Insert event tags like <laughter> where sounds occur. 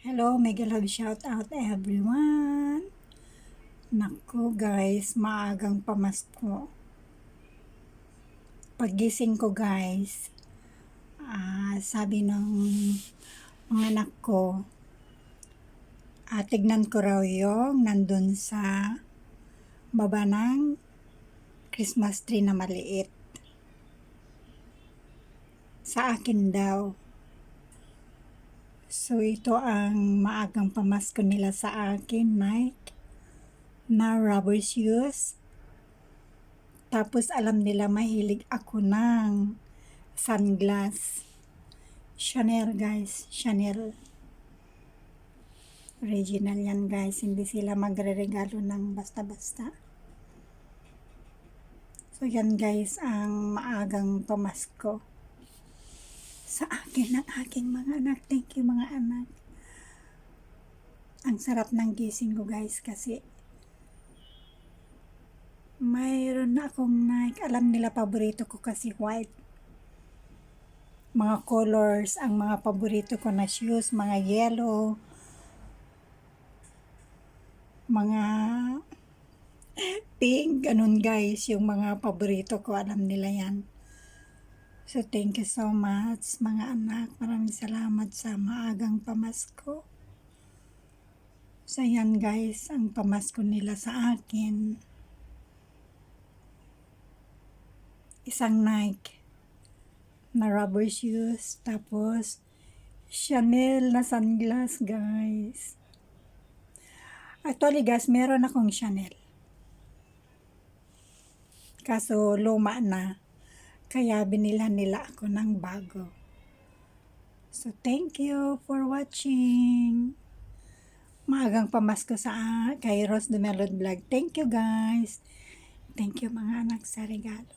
Hello, mega love shout out everyone. Naku guys, maagang pamasko. Pagising ko guys, ah, sabi ng mga anak ko, ah, tignan ko raw yung nandun sa baba ng Christmas tree na maliit. Sa akin daw. So, ito ang maagang pamasko nila sa akin, Nike, na rubber shoes. Tapos, alam nila mahilig ako ng sunglass. Chanel, guys. Chanel. Original yan, guys. Hindi sila magre-regalo ng basta-basta. So, yan, guys, ang maagang pamasko sa akin ng aking mga anak. Thank you mga anak. Ang sarap ng gising ko guys kasi mayroon na akong Nike. Alam nila paborito ko kasi white. Mga colors, ang mga paborito ko na shoes, mga yellow, mga <laughs> pink, ganun guys, yung mga paborito ko, alam nila yan. So, thank you so much, mga anak. Maraming salamat sa maagang pamasko. So, yan guys, ang pamasko nila sa akin. Isang Nike na rubber shoes, tapos Chanel na sunglass, guys. Actually, guys, meron akong Chanel. Kaso, luma na. Kaya binila nila ako ng bago. So, thank you for watching. Maagang pamasko sa kay Rose de Melon Vlog. Thank you guys. Thank you mga anak sa regalo.